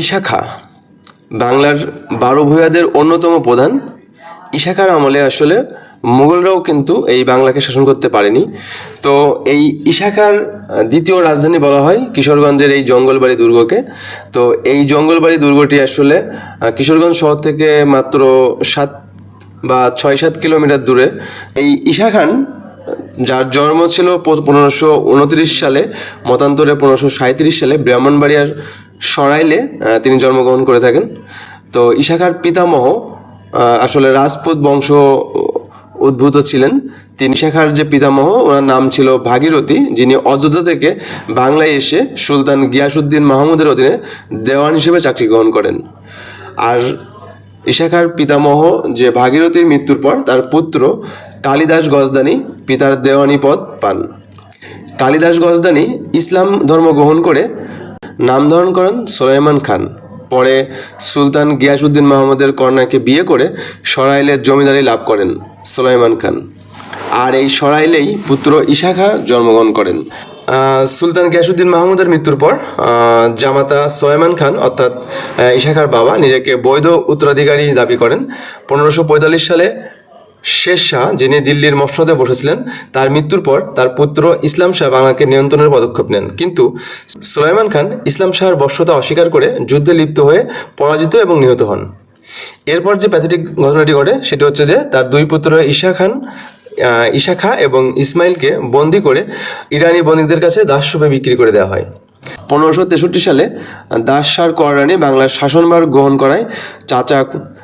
ইশাখা, বাংলার বারো ভূয়াদের অন্যতম প্রধান। ইশাখার আমলে আসলে মুঘলরাও কিন্তু এই বাংলাকে শাসন করতে পারেনি। তো এই ইশাখার দ্বিতীয় রাজধানী বলা হয় কিশোরগঞ্জের এই জঙ্গলবাড়ি দুর্গকে। তো এই জঙ্গলবাড়ি দুর্গটি আসলে কিশোরগঞ্জ শহর থেকে মাত্র সাত বা ছয় সাত কিলোমিটার দূরে। এই ঈশা খান যার জন্ম ছিল পনেরোশো উনত্রিশ সালে, মতান্তরে পনেরোশো সাঁত্রিশ সালে ব্রাহ্মণবাড়িয়ার সরাইলে তিনি জন্মগ্রহণ করে থাকেন। তো ঈশাখার পিতামহ আসলে রাজপুত বংশ উদ্ভূত ছিলেন। তিনি শাখার যে পিতামহ, ওনার নাম ছিল ভাগীরথী, যিনি অযোধ্যা থেকে বাংলায় এসে সুলতান গিয়াসুদ্দিন মাহমুদের অধীনে দেওয়ান হিসেবে চাকরি গ্রহণ করেন। আর ইশাখার পিতামহ, যে ভাগীরথীর মৃত্যুর পর, তার পুত্র কালিদাস গজদানি পিতার দেওয়ানি পদ পান। কালিদাস গজদানি ইসলাম ধর্ম গ্রহণ করে নাম ধারণ করেন সোলাইমান খান। পরে সুলতান গিয়াসুদ্দিন মাহমুদের কন্যাকে বিয়ে করে সরাইলের জমিদারি লাভ করেন সোলাইমান খান। আর এই সরাইলেই পুত্র ইশাখা জন্মগ্রহণ করেন। সুলতান গিয়াসুদ্দিন মাহমুদের মৃত্যুর পর জামাতা সোলাইমান খান, অর্থাৎ ইশাখার বাবা, নিজেকে বৈধ উত্তরাধিকারী দাবি করেন। পনেরোশো সালে শেষ শাহ যিনি দিল্লির মসনদে বসেছিলেন, তার মৃত্যুর পর তার পুত্র ইসলাম শাহ বাংলাকে নিয়ন্ত্রণের পদক্ষেপ নেন। কিন্তু সুলাইমান খান ইসলাম শাহর বর্ষতা অস্বীকার করে যুদ্ধে লিপ্ত হয়ে পরাজিত এবং নিহত হন। এরপর যে প্যাথেটিক ঘটনাটি ঘটে, সেটি হচ্ছে যে তার দুই পুত্র ঈশা খান ঈশা খা এবং ইসমাইলকে বন্দি করে ইরানি বন্দীদের কাছে দাসরূপে বিক্রি করে দেওয়া হয়। পনেরোশো তেষট্টি সালে দাস শাহ কররানি বাংলার শাসনভার গ্রহণ করায় চাচা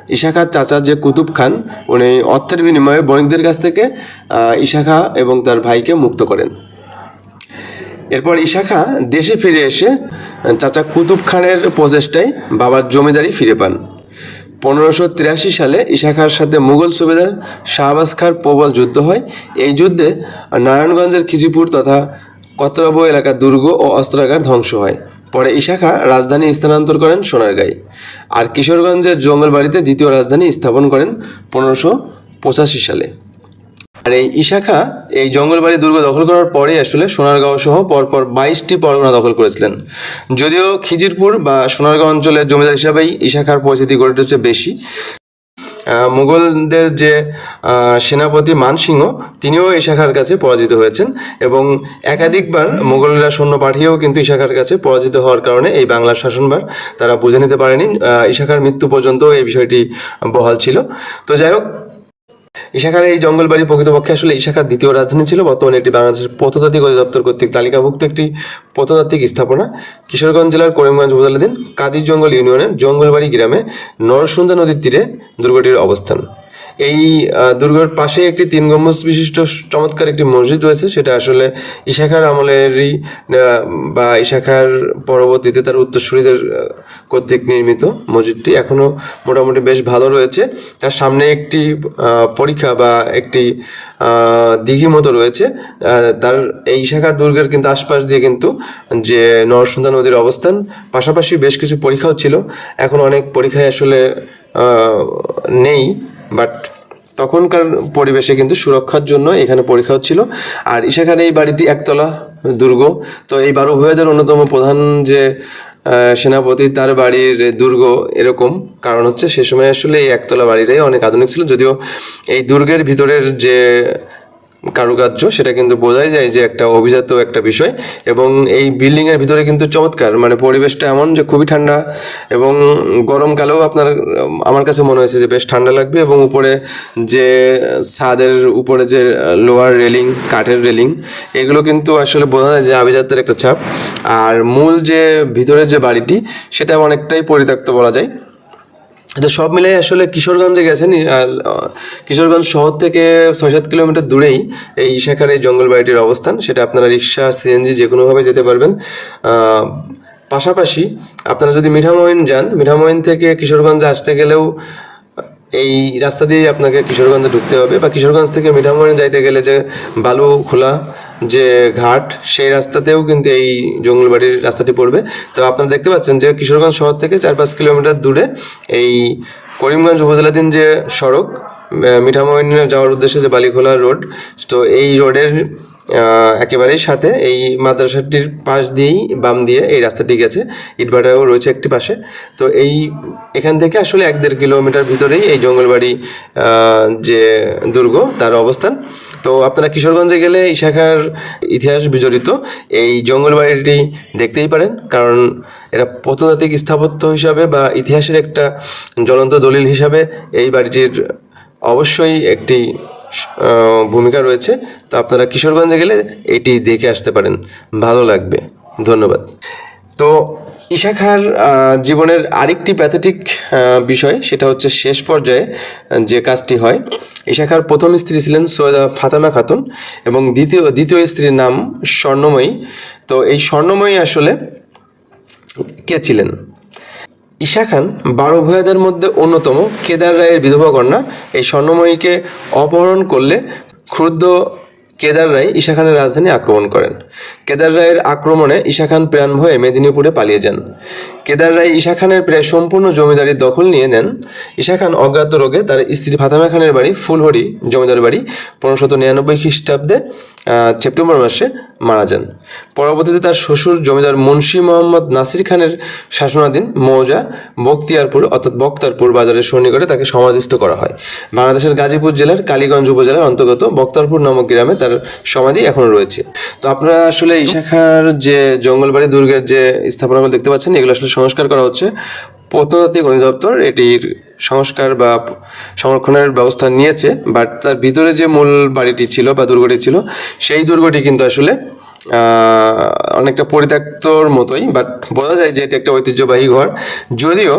ইশাখার চাচা যে কুতুব খান, উনি অর্থের বিনিময়ে বণিকদের কাছ থেকে ইশাখা এবং তার ভাইকে মুক্ত করেন। এরপর ইশাখা দেশে ফিরে এসে চাচা কুতুব খানের প্রচেষ্টায় বাবার জমিদারি ফিরে পান। পনেরোশো তিরাশি সালে ইশাখার সাথে মুঘল সুবেদার শাহবাজ খার প্রবল যুদ্ধ হয়। এই যুদ্ধে নারায়ণগঞ্জের খিজিপুর তথা কতরাবো এলাকার দুর্গ ও অস্ত্রাগার ধ্বংস হয়। পরে ইশাখা রাজধানী স্থানান্তর করেন সোনারগাঁই আর কিশোরগঞ্জের জঙ্গলবাড়িতে দ্বিতীয় রাজধানী স্থাপন করেন পনেরোশো পঁচাশি সালে। আর এই ইশাখা এই জঙ্গলবাড়ি দুর্গ দখল করার পরে আসলে সোনারগাঁও সহ পরপর বাইশটি পরগনা দখল করেছিলেন। যদিও খিজিরপুর বা সোনারগাঁও অঞ্চলের জমিদার হিসাবেই ইশাখার পরিচিতি গড়ে উঠেছে বেশি। মুঘলদের যে সেনাপতি মানসিংহ, তিনিও ইশাখার কাছে পরাজিত হয়েছেন এবং একাধিকবার মুঘলরা সৈন্য পাঠিয়েও কিন্তু ইশাখার কাছে পরাজিত হওয়ার কারণে এই বাংলার শাসনভার তারা বুঝে নিতে পারেনি। ইশাখার মৃত্যু পর্যন্ত এই বিষয়টি বহাল ছিল। তো যাই হোক ইশাখার এই জঙ্গলবাড়ি প্রকৃতপক্ষে আসলে ইশাখার দ্বিতীয় রাজধানী ছিল। বর্তমানে এটি বাংলাদেশের প্রত্নতাত্ত্বিক অধিদপ্তর কর্তৃক তালিকাভুক্ত একটি প্রত্নতাত্ত্বিক স্থাপনা। কিশোরগঞ্জ জেলার করিমগঞ্জ উপজেলাধীন কাদির জঙ্গল ইউনিয়নের জঙ্গলবাড়ি গ্রামে নরসুন্দা নদীর তীরে দুর্গটির অবস্থান। এই দুর্গের পাশে একটি তিন গম্বুজ বিশিষ্ট চমৎকার একটি মসজিদ রয়েছে। সেটা আসলে ইশাখার আমলেরই বা ইশাখার পরবর্তীতে তার উত্তরসূরিদের কর্তৃক নির্মিত মসজিদটি এখনও মোটামুটি বেশ ভালো রয়েছে। তার সামনে একটি পরীক্ষা বা একটি দিঘি মতো রয়েছে। তার এই শাখা দুর্গের কিন্তু আশপাশ দিয়ে কিন্তু যে নরসুন্দা নদীর অবস্থান, পাশাপাশি বেশ কিছু পরীক্ষাও ছিল। এখন অনেক পরীক্ষায় আসলে নেই। বাট তখনকার পরিবেশে কিন্তু সুরক্ষার জন্য এখানে পরীক্ষা হচ্ছিল। আর ইশাখার এই বাড়িটি একতলা দুর্গ। তো এই বারো ভয়েদের অন্যতম প্রধান যে সেনাপতি, তার বাড়ির দুর্গ এরকম। কারণ হচ্ছে সে সময় আসলে এই একতলা বাড়িটাই অনেক আধুনিক ছিল। যদিও এই দুর্গের ভিতরের যে কারুকার্য, সেটা কিন্তু বোঝাই যায় যে একটা অভিজাত একটা বিষয় এবং এই বিল্ডিং এর ভিতরে কিন্তু চমৎকার। মানে পরিবেশটা এমন যে খুবই ঠান্ডা এবং গরমকালেও আপনার, আমার কাছে মনে হয়েছে যে বেশ ঠান্ডা লাগবে এবং উপরে যে ছাদের উপরে যে লোয়ার রেলিং কাঠের রেলিং এগুলো কিন্তু আসলে বোঝা যায় যে আভিজাত্যের একটা ছাপ। আর মূল যে ভিতরের যে বাড়িটি, সেটা অনেকটাই পরিত্যক্ত বলা যায়। তো সব মিলাই আসলে কিশোরগঞ্জে গেছেন কিশোরগঞ্জ শহর থেকে ছয় সাত কিলোমিটার দূরেই এই ইশাখার এই জঙ্গল বাড়িটির অবস্থান, সেটা আপনারা রিক্সা, সিএনজি যে কোনোভাবে যেতে পারবেন। পাশাপাশি আপনারা যদি মিঠামইন যান মিঠামইন থেকে কিশোরগঞ্জে আসতে গেলেও এই রাস্তা দিয়েই আপনাকে কিশোরগঞ্জে ঢুকতে হবে বা কিশোরগঞ্জ থেকে মিঠামইনে যাইতে গেলে যে বালু খোলা, যে ঘাট, সেই রাস্তাতেও কিন্তু এই জঙ্গলবাড়ির রাস্তাটি পড়বে। তো আপনারা দেখতে পাচ্ছেন যে কিশোরগঞ্জ শহর থেকে চার পাঁচ কিলোমিটার দূরে এই করিমগঞ্জ উপজেলাধীন যে সড়ক মিঠামইনে যাওয়ার উদ্দেশ্যে যে বালিখোলা রোড, তো এই রোডের একেবারেই সাথে এই মাদ্রাসাটির পাশ দিয়েই বাম দিয়ে এই রাস্তাটি গেছে। ইটভাটাও রয়েছে একটি পাশে। তো এই এখান থেকে আসলে এক দেড় কিলোমিটার ভিতরেই এই জঙ্গলবাড়ি যে দুর্গ, তার অবস্থান। তো আপনারা কিশোরগঞ্জে গেলে এই শাখার ইতিহাস বিজড়িত। এই জঙ্গলবাড়িটি দেখতেই পারেন, কারণ এটা প্রত্নতাত্ত্বিক স্থাপত্য হিসাবে বা ইতিহাসের একটা জ্বলন্ত দলিল হিসাবে এই বাড়িটির অবশ্যই একটি ভূমিকা রয়েছে। তো আপনারা কিশোরগঞ্জে গেলে এটি দেখে আসতে পারেন। ভালো লাগবে। ধন্যবাদ। তো আহ, জীবনের আরেকটি প্যাথেটিক বিষয় সেটা হচ্ছে শেষ পর্যায়ে যে কাজটি হয়। ইশাখার প্রথম স্ত্রী ছিলেন সৈয়দা ফাতেমা খাতুন এবং দ্বিতীয় দ্বিতীয় স্ত্রীর নাম স্বর্ণময়ী। তো এই স্বর্ণময়ী আসলে কে ছিলেন? ঈশা খান বারো ভূয়াদের মধ্যে অন্যতম কেদার রায়ের বিধবা কন্যা। এই স্বর্ণময়ীকে অপহরণ করলে ক্ষুদ্র কেদার রায় ঈশা খানের রাজধানী আক্রমণ করেন। কেদার রায়ের আক্রমণে ঈশা খান প্রাণ ভয়ে মেদিনীপুরে পালিয়ে যান। কেদার রায় ঈশা খানের প্রায় সম্পূর্ণ জমিদারির দখল নিয়ে নেন। ঈশা খান অজ্ঞাত রোগে তার স্ত্রী ফাতেমা খানের বাড়ি ফুলহরি জমিদার বাড়ি পনেরোশত নিরানব্বই খ্রিস্টাব্দে সেপ্টেম্বর মাসে মারা যান। পরবর্তীতে তার শ্বশুর জমিদার মুন্সি মোহাম্মদ নাসির খানের শাসনাধীন মৌজা বক্তিয়ারপুর অর্থাৎ বক্তারপুর বাজারের সন্নিকটে তাকে সমাধিস্থ করা হয়। বাংলাদেশের গাজীপুর জেলার কালীগঞ্জ উপজেলার অন্তর্গত বক্তারপুর নামক গ্রামে তার সমাধি এখনও রয়েছে। তো আপনারা আসলে এই শাখার যে জঙ্গলবাড়ি দুর্গের যে স্থাপনাগুলো দেখতে পাচ্ছেন, এগুলো আসলে সংস্কার করা হচ্ছে। প্রত্নতাত্ত্বিক অধিদপ্তর এটির সংস্কার বা সংরক্ষণের ব্যবস্থা নিয়েছে বাট তার ভিতরে যে মূল বাড়িটি ছিল বা দুর্গটি ছিল, সেই দুর্গটি কিন্তু আসলে অনেকটা পরিত্যক্তর মতোই বাট বোঝা যায় যে এটি একটা ঐতিহ্যবাহী ঘর। যদিও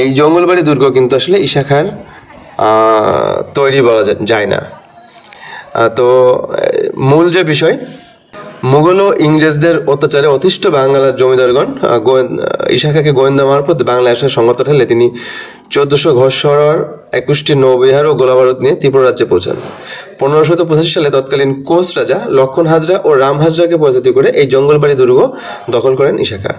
এই জঙ্গলবাড়ি দুর্গ কিন্তু আসলে ইশাখার তৈরি বলা যায় না। তো মূল যে বিষয়, মুঘল ও ইংরেজদের অত্যাচারে অতিষ্ঠ বাংলার জমিদারগণ ইশাখাকে গোয়েন্দা মারফত বাংলায় আসার সংবাদ পাঠালে তিনি চোদ্দশো সরার একুশটি নৌবিহার ও গোলাবারুদ নিয়ে ত্রিপুরা রাজ্যে পৌঁছান। পনেরোশত পঁচাশি সালে তৎকালীন কোচ রাজা লক্ষণ হাজরা ও রাম হাজরাকে পরাজিত করে এই জঙ্গলবাড়ি দুর্গ দখল করেন ইশাখা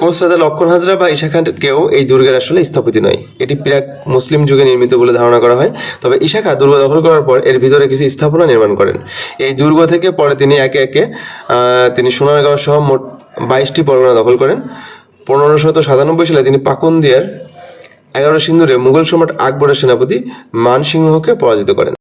কোচ রাজা লক্ষণ হাজরা বা ঈশা খানকেও এই দুর্গের আসলে স্থপতি নয়। এটি প্রাক মুসলিম যুগে নির্মিত বলে ধারণা করা হয়। তবে ঈশা খা দুর্গ দখল করার পর এর ভিতরে কিছু স্থাপনা নির্মাণ করেন। এই দুর্গ থেকে পরে তিনি একে একে তিনি সোনারগাঁও সহ মোট বাইশটি পরগনা দখল করেন। পনেরোশত সাতানব্বই সালে তিনি পাকুন্দিয়ার এগারো সিন্দুরে মুঘল সম্রাট আকবরের সেনাপতি মানসিংহকে পরাজিত করেন।